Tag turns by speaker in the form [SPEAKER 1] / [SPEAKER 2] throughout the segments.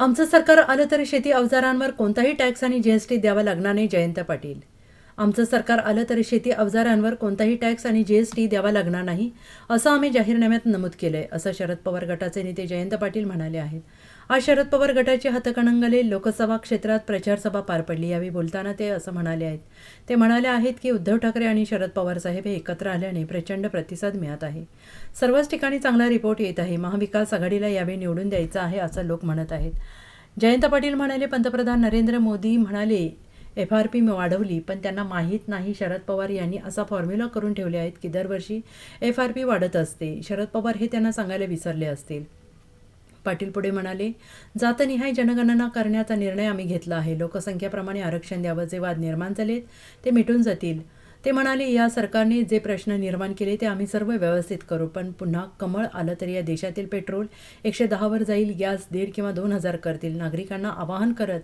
[SPEAKER 1] आमचं सरकार आलं तर शेती अवजारांवर कोणताही टॅक्स आणि जीएसटी द्यावा लागणार नाही जयंत पाटील. आमचं सरकार आलं तरी शेती अवजारांवर कोणताही टॅक्स आणि जीएसटी द्यावा लागणार नाही असं आम्ही जाहीरनाम्यात नमूद केलंय असं शरद पवार गटाचे नेते जयंत पाटील म्हणाले आहेत. आज शरद पवार गटाची हातकणंगले लोकसभा क्षेत्रात प्रचारसभा पार पडली यावेळी बोलताना ते असं म्हणाले आहेत. ते म्हणाले आहेत की उद्धव ठाकरे आणि शरद पवार साहेब हे एकत्र आल्याने प्रचंड प्रतिसाद मिळत आहे. सर्वच ठिकाणी चांगला रिपोर्ट येत आहे महाविकास आघाडीला यावेळी निवडून द्यायचा आहे असं लोक म्हणत आहेत. जयंत पाटील म्हणाले पंतप्रधान नरेंद्र मोदी म्हणाले एफ आर पी वाढवली पण त्यांना माहीत नाही शरद पवार यांनी असा फॉर्म्युला करून ठेवले आहेत की दरवर्षी एफ आर पी वाढत असते. शरद पवार हे त्यांना सांगायला विसरले असतील. पाटील पुढे म्हणाले जातनिहाय जनगणना करण्याचा निर्णय आम्ही घेतला आहे. लोकसंख्येप्रमाणे आरक्षण द्यावं. जे वाद निर्माण झालेत ते मिटून जातील. ते म्हणाले या सरकारने जे प्रश्न निर्माण केले ते आम्ही सर्व व्यवस्थित करू पण पुन्हा कमळ आलं तर या देशातील पेट्रोल एकशे दहावर जाईल गॅस दीड किंवा दोन हजार करतील. नागरिकांना आवाहन करत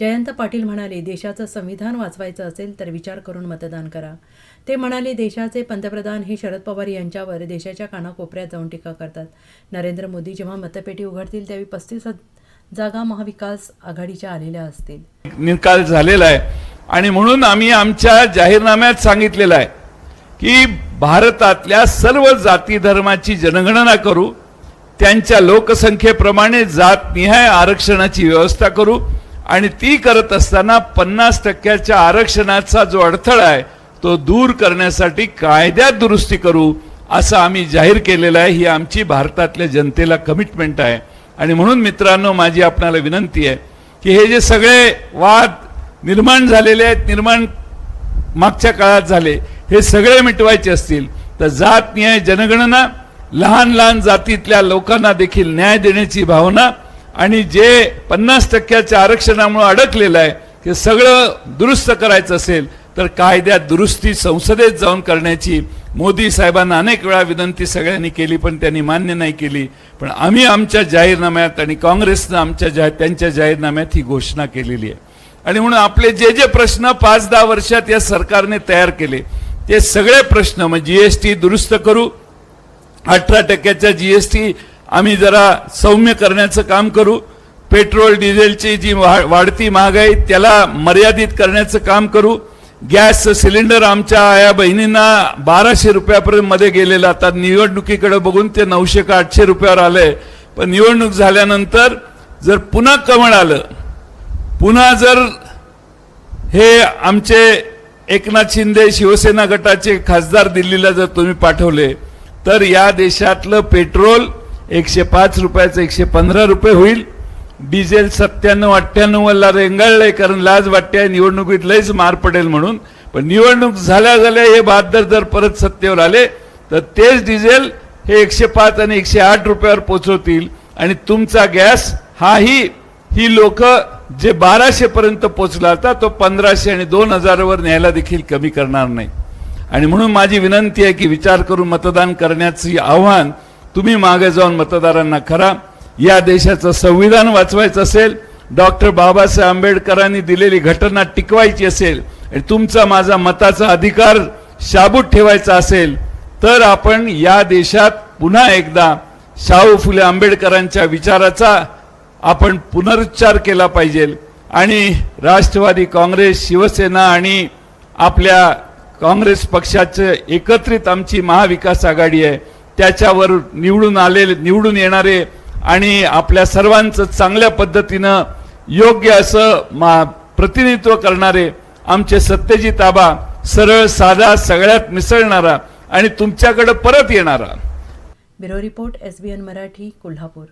[SPEAKER 1] जयंत पाटील म्हणाले देशाचं संविधान वाचवायचं असेल तर विचार करून मतदान करा. ते म्हणाले देशाचे पंतप्रधान हे शरद पवार यांच्यावर देशाच्या कानाकोपऱ्यात जाऊन टीका करतात. नरेंद्र मोदी जेव्हा मतपेटी उघडतील त्यावेळी पस्तीस जागा महाविकास आघाडीच्या आलेल्या असतील.
[SPEAKER 2] निकाल झालेला आहे. आणि म्हणून आम्ही आमच्या जाहीरनाम्यात सांगितलेलं आहे की भारतातल्या सर्व जाती धर्माची जनगणना करू त्यांच्या लोकसंख्येप्रमाणे जातनिहाय आरक्षणाची व्यवस्था करू आणि ती करत असताना पन्नास टक्क्याच्या आरक्षणाचा जो अडथळा आहे तो दूर करण्यासाठी कायद्यात दुरुस्ती करू असं आम्ही जाहीर केलेलं आहे. ही आमची भारतातल्या जनतेला कमिटमेंट आहे. आणि म्हणून मित्रांनो माझी आपणाला विनंती आहे की हे जे सगळे वाद निर्माण झालेले आहेत निर्माण मागच्या काळात झाले. हे सगळे मिटवायचे असतील तर जात न्याय जनगणना लहान लहान जातीतल्या लोकांना देखील न्याय देण्याची भावना आणि जे पन्नास टक्क्याच्या आरक्षणामुळे अडकलेलं आहे हे सगळं दुरुस्त करायचं असेल तर कायद्यात दुरुस्ती संसदेत जाऊन करण्याची मोदी साहेबांना अनेक वेळा विनंती सगळ्यांनी केली पण त्यांनी मान्य नाही केली. पण आम्ही आमच्या जाहीरनाम्यात आणि काँग्रेसनं आमच्या जा त्यांच्या जाहीरनाम्यात ही घोषणा केलेली आहे. आणि म्हणून आपले जे जे प्रश्न पाच दहा वर्षात या सरकारने तयार केले ते सगळे प्रश्न मग जीएसटी दुरुस्त करू. अठरा टक्क्याच्या जीएसटी आम्ही जरा सौम्य करण्याचं काम करू. पेट्रोल डिझेलची जी वा- वाढती महागाई त्याला मर्यादित करण्याचं काम करू. गॅस सिलेंडर आमच्या आया बहिणींना बाराशे रुपयापर्यंत मध्ये गेलेलं आता निवडणुकीकडे बघून ते नऊशे का आठशे रुपयावर आलंय. पण निवडणूक झाल्यानंतर जर पुन्हा कमळ आलं पुन्हा जर हे आमचे एकनाथ शिंदे शिवसेना गटाचे खासदार दिल्लीला जर तुम्ही पाठवले तर या देशातलं पेट्रोल एकशे पाच रुपयाचं एकशे पंधरा रुपये होईल. डिझेल सत्त्याण्णव अठ्ठ्याण्णवला रेंगाळलंय कारण लाज वाटते निवडणुकीत लयच मार पडेल म्हणून. पण निवडणूक झाल्या झाल्या हे बहादर जर परत सत्तेवर आले तर तेच डिझेल हे एकशे पाच आणि एकशे आठ रुपयावर पोचवतील. आणि तुमचा गॅस हाही ही लोक जे बाराशे पर्यंत पोचला होता तो पंधराशे आणि दोन हजारावर न्यायला देखील कमी करणार नाही. आणि म्हणून माझी विनंती आहे की विचार करून मतदान करण्याचे आव्हान तुम्ही मागे जाऊन मतदारांना करा. या देशाचं संविधान वाचवायचं असेल डॉक्टर बाबासाहेब आंबेडकरांनी दिलेली घटना टिकवायची असेल आणि तुमचा माझा मताचा अधिकार शाबूत ठेवायचा असेल तर आपण या देशात पुन्हा एकदा शाहू फुले आंबेडकरांच्या विचाराचा आपण पुनरुच्चार केला पाहिजे. आणि राष्ट्रवादी काँग्रेस शिवसेना आणि आपल्या काँग्रेस पक्षाचं एकत्रित आमची महाविकास आघाडी आहे. त्याच्यावर निवडून आलेले निवडून येणारे आणि आपल्या सर्वांचं चांगल्या पद्धतीनं योग्य असं मा प्रतिनिधित्व करणारे आमचे सत्यजित आबा सरळ साधा सगळ्यात मिसळणारा आणि तुमच्याकडे परत येणारा.
[SPEAKER 1] Bureau report S B N Marathi Kolhapur.